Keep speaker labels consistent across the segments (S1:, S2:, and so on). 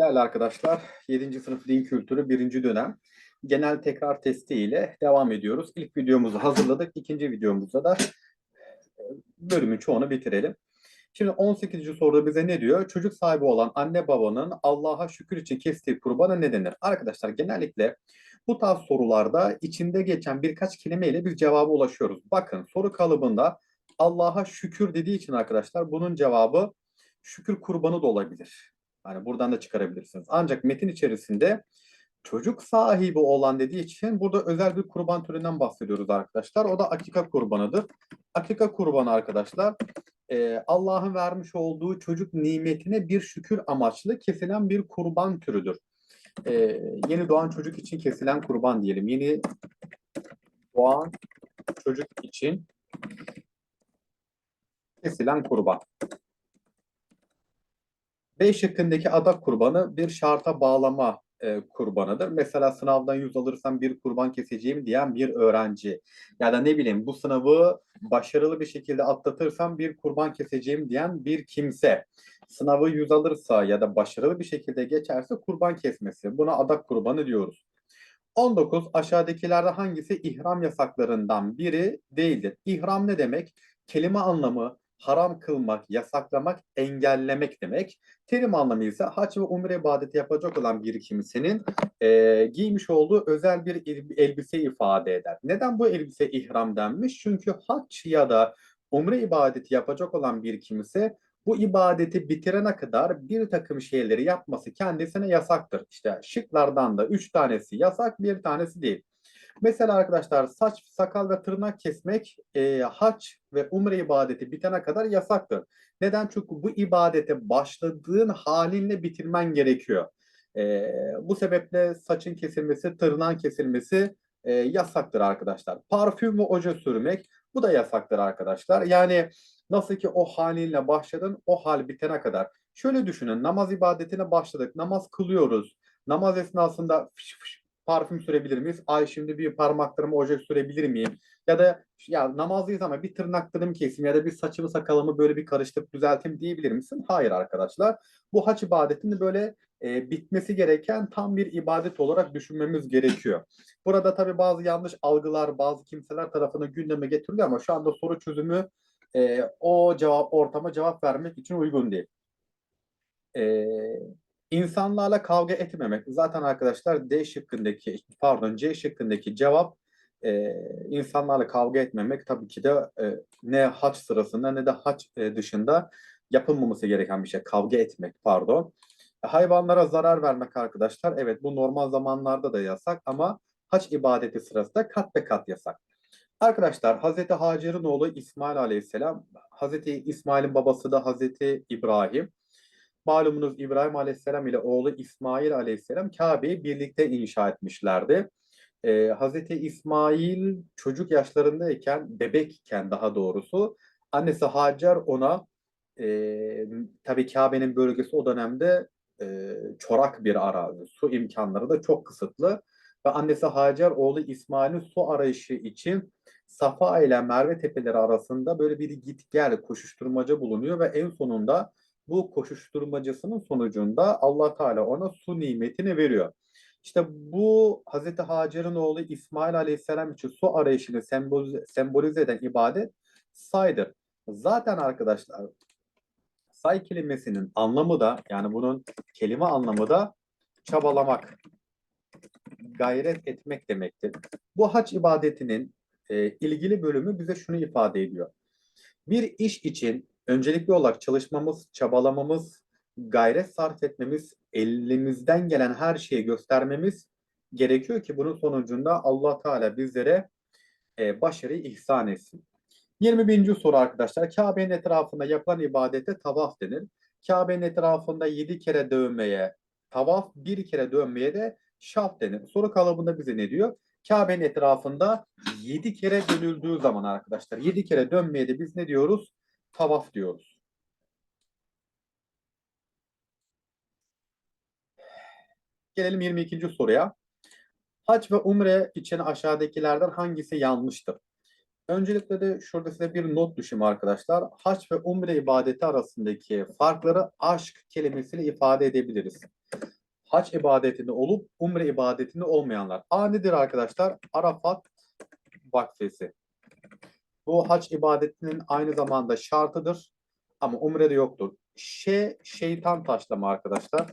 S1: Değerli arkadaşlar, 7. sınıf din kültürü 1. dönem genel tekrar testi ile devam ediyoruz. İlk videomuzu hazırladık. İkinci videomuzda da e, bölümün çoğunu bitirelim. Şimdi 18. soruda bize ne diyor? Çocuk sahibi olan anne babanın Allah'a şükür için kestiği kurbana ne denir? Arkadaşlar genellikle bu tarz sorularda içinde geçen birkaç kelimeyle biz cevaba ulaşıyoruz. Bakın soru kalıbında Allah'a şükür dediği için arkadaşlar bunun cevabı şükür kurbanı da olabilir. Yani buradan da çıkarabilirsiniz. Ancak metin içerisinde çocuk sahibi olan dediği için burada özel bir kurban türünden bahsediyoruz arkadaşlar. O da akika kurbanıdır. Akika kurbanı arkadaşlar e, Allah'ın vermiş olduğu çocuk nimetine bir şükür amaçlı kesilen bir kurban türüdür. E, yeni doğan çocuk için kesilen kurban diyelim. Yeni doğan çocuk için kesilen kurban. B şıkkındaki adak kurbanı bir şarta bağlama e, kurbanıdır. Mesela sınavdan 100 alırsam bir kurban keseceğim diyen bir öğrenci ya da ne bileyim bu sınavı başarılı bir şekilde atlatırsam bir kurban keseceğim diyen bir kimse sınavı 100 alırsa ya da başarılı bir şekilde geçerse kurban kesmesi. Buna adak kurbanı diyoruz. 19 aşağıdakilerde hangisi ihram yasaklarından biri değildir? İhram ne demek? Kelime anlamı haram kılmak, yasaklamak, engellemek demek. Terim anlamı ise hac ve umre ibadeti yapacak olan bir kimsenin e, giymiş olduğu özel bir elbise ifade eder. Neden bu elbise ihram denmiş? Çünkü hac ya da umre ibadeti yapacak olan bir kimse bu ibadeti bitirene kadar bir takım şeyleri yapması kendisine yasaktır. İşte şıklardan da üç tanesi yasak, bir tanesi değil. Mesela arkadaşlar saç, sakal ve tırnak kesmek e, haç ve umre ibadeti bitene kadar yasaktır. Neden? Çünkü bu ibadete başladığın halinle bitirmen gerekiyor. E, bu sebeple saçın kesilmesi, tırnağın kesilmesi e, yasaktır arkadaşlar. Parfüm ve oje sürmek bu da yasaktır arkadaşlar. Yani nasıl ki o halinle başladın o hal bitene kadar. Şöyle düşünün namaz ibadetine başladık. Namaz kılıyoruz. Namaz esnasında fış fış parfüm sürebilir miyiz? Ay şimdi bir parmaklarımı oje sürebilir miyim? Ya da ya namazlıyız ama bir tırnaklarımı keseyim ya da bir saçımı sakalımı böyle bir karıştırıp düzelteyim diyebilir misin? Hayır arkadaşlar. Bu haç ibadetini böyle e, bitmesi gereken tam bir ibadet olarak düşünmemiz gerekiyor. Burada tabii bazı yanlış algılar bazı kimseler tarafından gündeme getiriliyor ama şu anda soru çözümü e, o cevap ortama cevap vermek için uygun değil. E, İnsanlarla kavga etmemek. Zaten arkadaşlar D şıkkındaki, pardon C şıkkındaki cevap e, insanlarla kavga etmemek tabii ki de e, ne haç sırasında ne de haç e, dışında yapılmaması gereken bir şey. Kavga etmek pardon. Hayvanlara zarar vermek arkadaşlar. Evet bu normal zamanlarda da yasak ama haç ibadeti sırasında kat be kat yasak. Arkadaşlar Hazreti Hacer'in oğlu İsmail Aleyhisselam, Hazreti İsmail'in babası da Hazreti İbrahim. Malumunuz İbrahim Aleyhisselam ile oğlu İsmail Aleyhisselam Kabe'yi birlikte inşa etmişlerdi. Ee, Hazreti İsmail çocuk yaşlarındayken, bebekken daha doğrusu annesi Hacer ona e, tabii Kabe'nin bölgesi o dönemde e, çorak bir arazi. Su imkanları da çok kısıtlı. Ve annesi Hacer oğlu İsmail'in su arayışı için Safa ile Merve tepeleri arasında böyle bir git gel koşuşturmaca bulunuyor ve en sonunda bu koşuşturmacasının sonucunda Allah Teala ona su nimetini veriyor. İşte bu Hazreti Hacer'in oğlu İsmail Aleyhisselam için su arayışını sembolize, sembolize eden ibadet saydır. Zaten arkadaşlar say kelimesinin anlamı da yani bunun kelime anlamı da çabalamak, gayret etmek demektir. Bu hac ibadetinin e, ilgili bölümü bize şunu ifade ediyor. Bir iş için öncelikli olarak çalışmamız, çabalamamız, gayret sarf etmemiz, elimizden gelen her şeyi göstermemiz gerekiyor ki bunun sonucunda Allah Teala bizlere e, başarıyı ihsan etsin. 21. soru arkadaşlar. Kabe'nin etrafında yapılan ibadete tavaf denir. Kabe'nin etrafında 7 kere dönmeye tavaf, bir kere dönmeye de şaf denir. Soru kalıbında bize ne diyor? Kabe'nin etrafında 7 kere dönüldüğü zaman arkadaşlar 7 kere dönmeye de biz ne diyoruz? Tavaf diyoruz. Gelelim 22. soruya. Hac ve umre için aşağıdakilerden hangisi yanlıştır? Öncelikle de şurada size bir not düşeyim arkadaşlar. Hac ve umre ibadeti arasındaki farkları aşk kelimesiyle ifade edebiliriz. hac ibadetinde olup umre ibadetinde olmayanlar. A nedir arkadaşlar? Arafat vakfesi. Bu hac ibadetinin aynı zamanda şartıdır ama umrede yoktur. Ş şeytan taşlama arkadaşlar.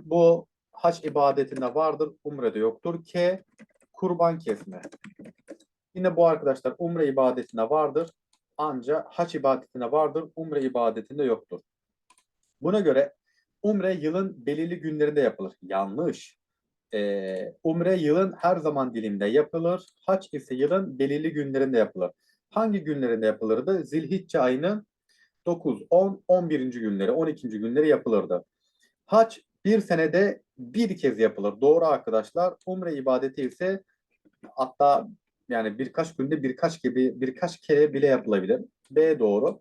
S1: Bu hac ibadetinde vardır, umrede yoktur. K kurban kesme. Yine bu arkadaşlar umre ibadetinde vardır ancak hac ibadetinde vardır, umre ibadetinde yoktur. Buna göre umre yılın belirli günlerinde yapılır. Yanlış. Ee, umre yılın her zaman diliminde yapılır. Hac ise yılın belirli günlerinde yapılır. Hangi günlerinde yapılırdı? Zilhicce ayının 9, 10, 11. günleri, 12. günleri yapılırdı. Hac bir senede bir kez yapılır. Doğru arkadaşlar. Umre ibadeti ise hatta yani birkaç günde birkaç gibi birkaç kere bile yapılabilir. B doğru.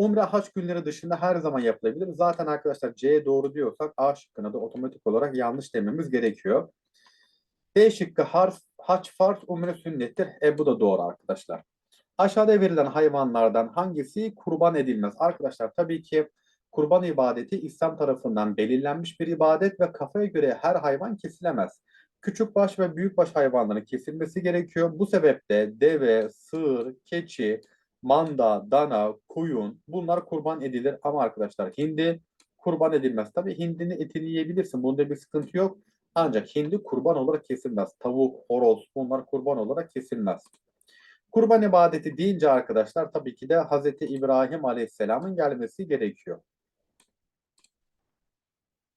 S1: Umre haç günleri dışında her zaman yapılabilir. Zaten arkadaşlar C doğru diyorsak A şıkkına da otomatik olarak yanlış dememiz gerekiyor. D şıkkı harf, haç farz, umre sünnettir. E bu da doğru arkadaşlar. Aşağıda verilen hayvanlardan hangisi kurban edilmez? Arkadaşlar tabii ki kurban ibadeti İslam tarafından belirlenmiş bir ibadet ve kafaya göre her hayvan kesilemez. Küçük baş ve büyük baş hayvanların kesilmesi gerekiyor. Bu sebeple deve, sığır, keçi, manda, dana, koyun bunlar kurban edilir ama arkadaşlar hindi kurban edilmez. Tabii hindinin etini yiyebilirsin. Bunda bir sıkıntı yok. Ancak hindi kurban olarak kesilmez. Tavuk, horoz bunlar kurban olarak kesilmez. Kurban ibadeti deyince arkadaşlar tabii ki de Hazreti İbrahim Aleyhisselam'ın gelmesi gerekiyor.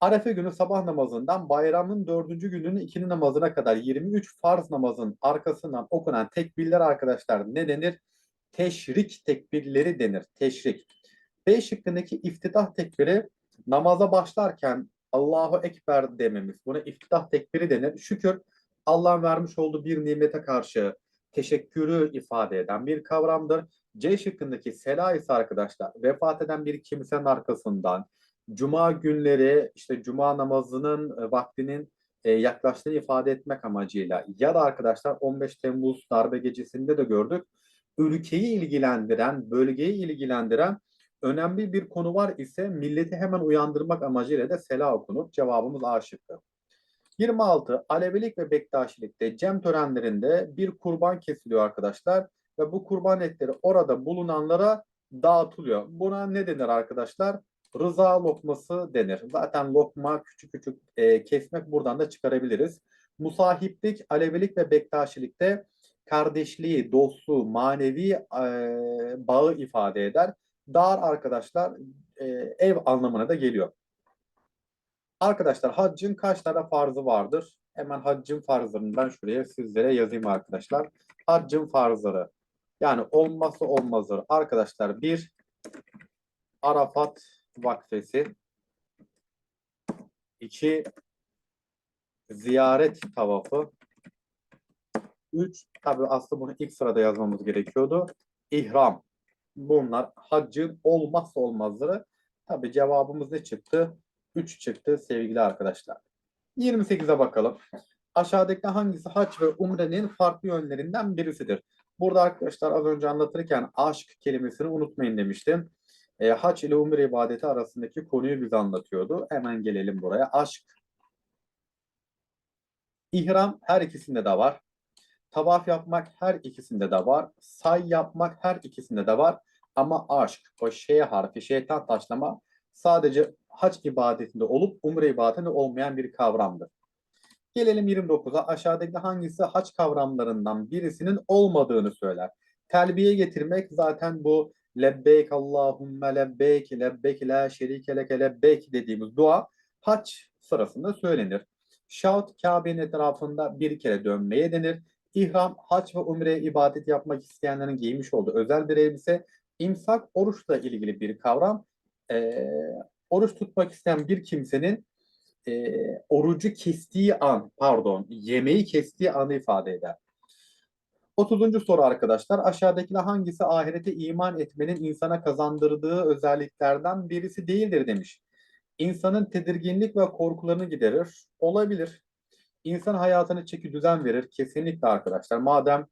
S1: Arefe günü sabah namazından bayramın dördüncü gününün ikindi namazına kadar 23 farz namazın arkasından okunan tekbirler arkadaşlar ne denir? Teşrik tekbirleri denir. Teşrik. B şıkkındaki iftitah tekbiri namaza başlarken Allahu Ekber dememiz. Buna iftitah tekbiri denir. Şükür Allah'ın vermiş olduğu bir nimete karşı teşekkürü ifade eden bir kavramdır. C şıkkındaki sela ise arkadaşlar vefat eden bir kimsenin arkasından Cuma günleri işte Cuma namazının e, vaktinin e, yaklaştığını ifade etmek amacıyla ya da arkadaşlar 15 Temmuz darbe gecesinde de gördük. Ülkeyi ilgilendiren, bölgeyi ilgilendiren önemli bir konu var ise milleti hemen uyandırmak amacıyla da sela okunur. Cevabımız A şıkkı. 26. Alevilik ve Bektaşilikte cem törenlerinde bir kurban kesiliyor arkadaşlar ve bu kurban etleri orada bulunanlara dağıtılıyor. Buna ne denir arkadaşlar? Rıza lokması denir. Zaten lokma küçük küçük e, kesmek buradan da çıkarabiliriz. Musahiplik, Alevilik ve Bektaşilikte kardeşliği, dostluğu, manevi e, bağı ifade eder. Dar arkadaşlar e, ev anlamına da geliyor. Arkadaşlar haccın kaç tane farzı vardır? Hemen haccın farzlarını ben şuraya sizlere yazayım arkadaşlar. Haccın farzları. Yani olmazsa olmazdır. Arkadaşlar bir Arafat vakfesi. iki ziyaret tavafı. Üç, tabi aslında bunu ilk sırada yazmamız gerekiyordu. İhram. Bunlar haccın olmazsa olmazları. Tabi cevabımız ne çıktı? 3 çıktı sevgili arkadaşlar. 28'e bakalım. Aşağıdaki hangisi hac ve umrenin farklı yönlerinden birisidir? Burada arkadaşlar az önce anlatırken aşk kelimesini unutmayın demiştim. E, hac ile umre ibadeti arasındaki konuyu bize anlatıyordu. Hemen gelelim buraya. Aşk. İhram her ikisinde de var. Tavaf yapmak her ikisinde de var. Say yapmak her ikisinde de var. Ama aşk, o şey harfi, şeytan taşlama sadece hac ibadetinde olup umre ibadetinde olmayan bir kavramdır. Gelelim 29'a. Aşağıdaki hangisi hac kavramlarından birisinin olmadığını söyler. Telbiye getirmek zaten bu lebbeyk Allahümme lebbeyk lebbeyk la şerike leke lebbeyk dediğimiz dua hac sırasında söylenir. Şaut Kabe'nin etrafında bir kere dönmeye denir. İhram, hac ve umre ibadet yapmak isteyenlerin giymiş olduğu özel bir elbise. İmsak, oruçla ilgili bir kavram. Ee, oruç tutmak isteyen bir kimsenin e, orucu kestiği an, pardon, yemeği kestiği anı ifade eder. 30. soru arkadaşlar. Aşağıdakine hangisi ahirete iman etmenin insana kazandırdığı özelliklerden birisi değildir demiş. İnsanın tedirginlik ve korkularını giderir. Olabilir. İnsan hayatını çeki düzen verir. Kesinlikle arkadaşlar. Madem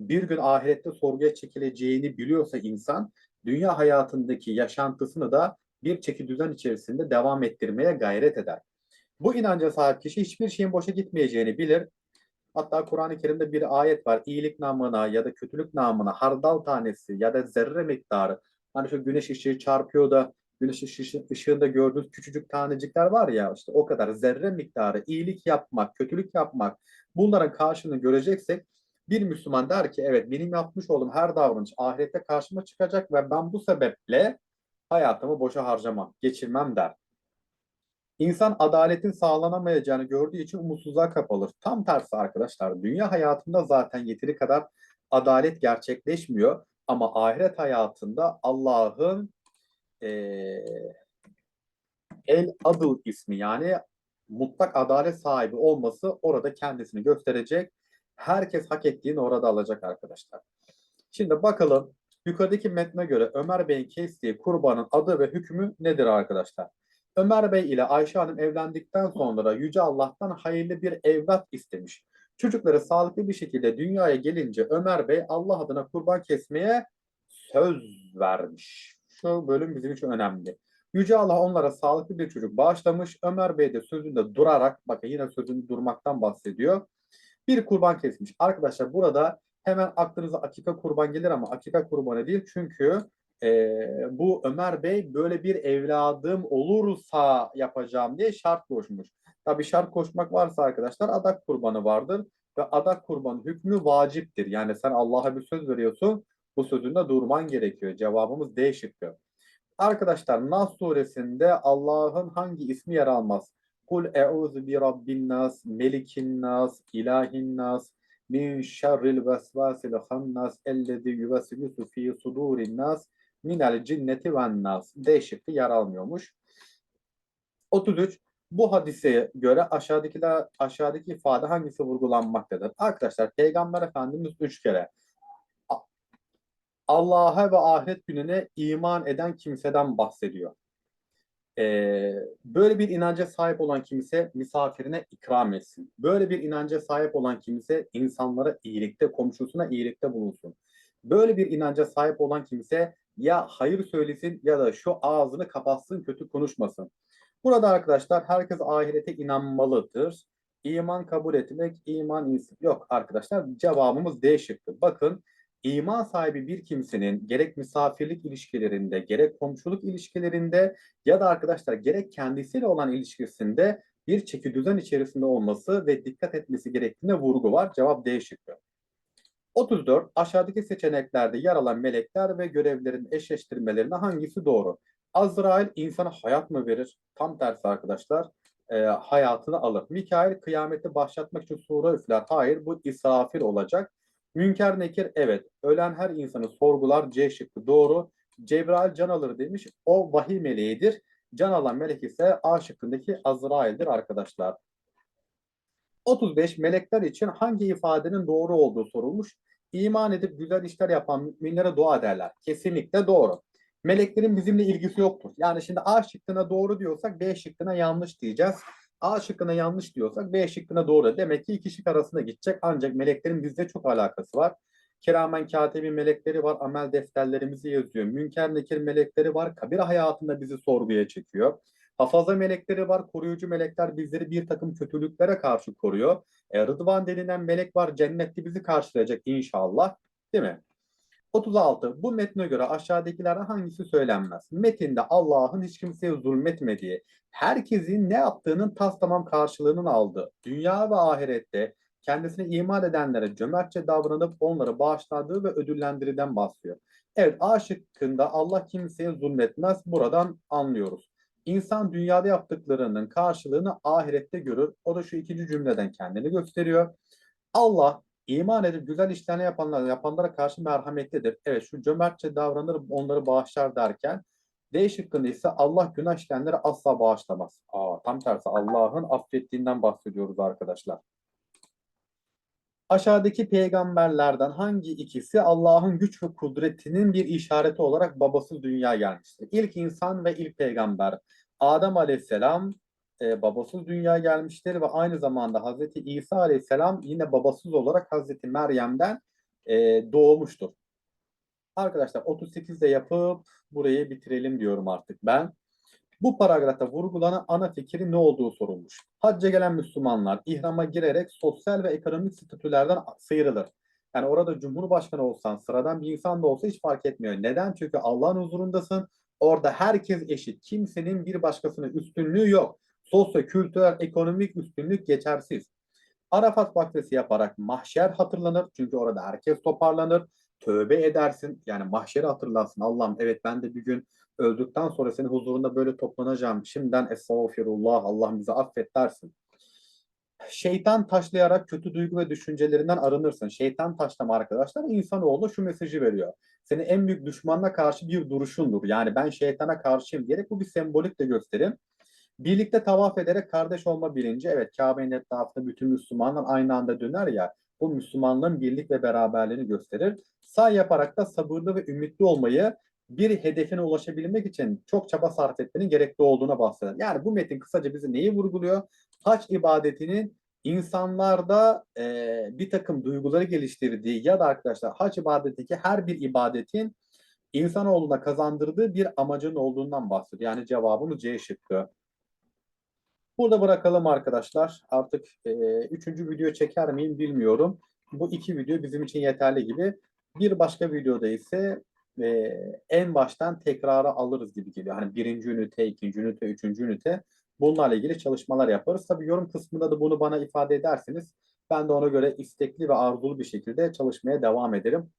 S1: bir gün ahirette sorguya çekileceğini biliyorsa insan, dünya hayatındaki yaşantısını da bir çeki düzen içerisinde devam ettirmeye gayret eder. Bu inanca sahip kişi hiçbir şeyin boşa gitmeyeceğini bilir. Hatta Kur'an-ı Kerim'de bir ayet var. İyilik namına ya da kötülük namına hardal tanesi ya da zerre miktarı. Hani şu güneş ışığı çarpıyor da güneş ışı- ışığında gördüğünüz küçücük tanecikler var ya işte o kadar zerre miktarı iyilik yapmak, kötülük yapmak bunların karşılığını göreceksek bir Müslüman der ki evet benim yapmış olduğum her davranış ahirette karşıma çıkacak ve ben bu sebeple hayatımı boşa harcamam, geçirmem der. İnsan adaletin sağlanamayacağını gördüğü için umutsuzluğa kapılır. Tam tersi arkadaşlar. Dünya hayatında zaten yeteri kadar adalet gerçekleşmiyor. Ama ahiret hayatında Allah'ın eee, El Adıl ismi yani mutlak adalet sahibi olması orada kendisini gösterecek. Herkes hak ettiğini orada alacak arkadaşlar. Şimdi bakalım yukarıdaki metne göre Ömer Bey'in kestiği kurbanın adı ve hükmü nedir arkadaşlar? Ömer Bey ile Ayşe Hanım evlendikten sonra Yüce Allah'tan hayırlı bir evlat istemiş. Çocukları sağlıklı bir şekilde dünyaya gelince Ömer Bey Allah adına kurban kesmeye söz vermiş. Şu bölüm bizim için önemli. Yüce Allah onlara sağlıklı bir çocuk bağışlamış. Ömer Bey de sözünde durarak, bakın yine sözünde durmaktan bahsediyor. Bir kurban kesmiş. Arkadaşlar burada hemen aklınıza akika kurban gelir ama akika kurbanı değil. Çünkü e, bu Ömer Bey böyle bir evladım olursa yapacağım diye şart koşmuş. Tabii şart koşmak varsa arkadaşlar adak kurbanı vardır ve adak kurbanı hükmü vaciptir. Yani sen Allah'a bir söz veriyorsun, bu sözünde durman gerekiyor. Cevabımız D şıkkı. Arkadaşlar Nas suresinde Allah'ın hangi ismi yer almaz? Kul e'udhu bi rabbin nas, melikin nas, ilahin nas, min şerril vesvasil hannas, ellezî yuvesvisu fî sudurin nas, minel cinneti ven nas. D şıkkı yer almıyormuş. 33. Bu hadise göre aşağıdakiler aşağıdaki ifade hangisi vurgulanmaktadır? Arkadaşlar Peygamber Efendimiz üç kere Allah'a ve ahiret gününe iman eden kimseden bahsediyor. Ee, böyle bir inanca sahip olan kimse misafirine ikram etsin. Böyle bir inanca sahip olan kimse insanlara iyilikte, komşusuna iyilikte bulunsun. Böyle bir inanca sahip olan kimse ya hayır söylesin ya da şu ağzını kapatsın, kötü konuşmasın. Burada arkadaşlar herkes ahirete inanmalıdır. İman kabul etmek, iman ins- yok arkadaşlar cevabımız D şıkkı. Bakın iman sahibi bir kimsenin gerek misafirlik ilişkilerinde, gerek komşuluk ilişkilerinde ya da arkadaşlar gerek kendisiyle olan ilişkisinde bir çeki düzen içerisinde olması ve dikkat etmesi gerektiğine vurgu var. Cevap D şıkkı. 34. Aşağıdaki seçeneklerde yer alan melekler ve görevlerin eşleştirmelerine hangisi doğru? Azrail insana hayat mı verir? Tam tersi arkadaşlar. e, hayatını alır. Mikail kıyameti başlatmak için sure üfler. Hayır bu İsrafil olacak. Münker Nekir evet. Ölen her insanı sorgular. C şıkkı doğru. Cebrail can alır demiş. O vahiy meleğidir. Can alan melek ise A şıkkındaki Azrail'dir arkadaşlar. 35 melekler için hangi ifadenin doğru olduğu sorulmuş. İman edip güzel işler yapan müminlere dua ederler. Kesinlikle doğru. Meleklerin bizimle ilgisi yoktur. Yani şimdi A şıkkına doğru diyorsak B şıkkına yanlış diyeceğiz. A şıkkına yanlış diyorsak B şıkkına doğru. Demek ki iki şık arasında gidecek. Ancak meleklerin bizde çok alakası var. Kiramen katibi melekleri var. Amel defterlerimizi yazıyor. Münker nekir melekleri var. Kabir hayatında bizi sorguya çekiyor. Hafaza melekleri var. Koruyucu melekler bizleri bir takım kötülüklere karşı koruyor. E, Rıdvan denilen melek var. Cennette bizi karşılayacak inşallah. Değil mi? 36. Bu metne göre aşağıdakilerden hangisi söylenmez? Metinde Allah'ın hiç kimseye zulmetmediği, herkesin ne yaptığının tas tamam karşılığını aldığı, dünya ve ahirette kendisine iman edenlere cömertçe davranıp onları bağışladığı ve ödüllendiriden bahsediyor. Evet A şıkkında Allah kimseye zulmetmez. Buradan anlıyoruz. İnsan dünyada yaptıklarının karşılığını ahirette görür. O da şu ikinci cümleden kendini gösteriyor. Allah iman edip güzel işlerini yapanlara, yapanlara karşı merhametlidir. Evet şu cömertçe davranır onları bağışlar derken D şıkkında ise Allah günah işleyenleri asla bağışlamaz. Aa, tam tersi Allah'ın affettiğinden bahsediyoruz arkadaşlar. Aşağıdaki peygamberlerden hangi ikisi Allah'ın güç ve kudretinin bir işareti olarak babasız dünya gelmiştir? İlk insan ve ilk peygamber Adem Aleyhisselam e, babasız dünya gelmiştir ve aynı zamanda Hazreti İsa Aleyhisselam yine babasız olarak Hazreti Meryem'den e, doğmuştur. Arkadaşlar 38'de yapıp burayı bitirelim diyorum artık ben. Bu paragrafta vurgulanan ana fikrin ne olduğu sorulmuş. Hacca gelen Müslümanlar ihrama girerek sosyal ve ekonomik statülerden sıyrılır. Yani orada Cumhurbaşkanı olsan, sıradan bir insan da olsa hiç fark etmiyor. Neden? Çünkü Allah'ın huzurundasın. Orada herkes eşit. Kimsenin bir başkasının üstünlüğü yok. Sosyo, kültürel, ekonomik üstünlük geçersiz. Arafat vakfesi yaparak mahşer hatırlanır. Çünkü orada herkes toparlanır. Tövbe edersin. Yani mahşeri hatırlarsın. Allah'ım evet ben de bir gün öldükten sonra senin huzurunda böyle toplanacağım. Şimdiden estağfirullah Allah'ım bizi affet dersin. Şeytan taşlayarak kötü duygu ve düşüncelerinden arınırsın. Şeytan taşlama arkadaşlar insanoğlu şu mesajı veriyor. Senin en büyük düşmanına karşı bir duruşundur. Yani ben şeytana karşıyım diyerek bu bir sembolik de gösterim. Birlikte tavaf ederek kardeş olma bilinci. Evet Kabe'nin etrafında bütün Müslümanlar aynı anda döner ya. Bu Müslümanlığın birlik ve beraberliğini gösterir. Sağ yaparak da sabırlı ve ümitli olmayı bir hedefine ulaşabilmek için çok çaba sarf etmenin gerekli olduğuna bahseder. Yani bu metin kısaca bizi neyi vurguluyor? Hac ibadetinin insanlarda e, bir takım duyguları geliştirdiği ya da arkadaşlar hac ibadetindeki her bir ibadetin insanoğluna kazandırdığı bir amacın olduğundan bahsediyor. Yani cevabımız C şıkkı. Burada bırakalım arkadaşlar. Artık e, üçüncü video çeker miyim bilmiyorum. Bu iki video bizim için yeterli gibi. Bir başka videoda ise e, en baştan tekrara alırız gibi geliyor. Hani birinci ünite, ikinci ünite, üçüncü ünite. Bunlarla ilgili çalışmalar yaparız. Tabii yorum kısmında da bunu bana ifade ederseniz ben de ona göre istekli ve arzulu bir şekilde çalışmaya devam ederim.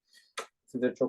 S1: Sizleri çok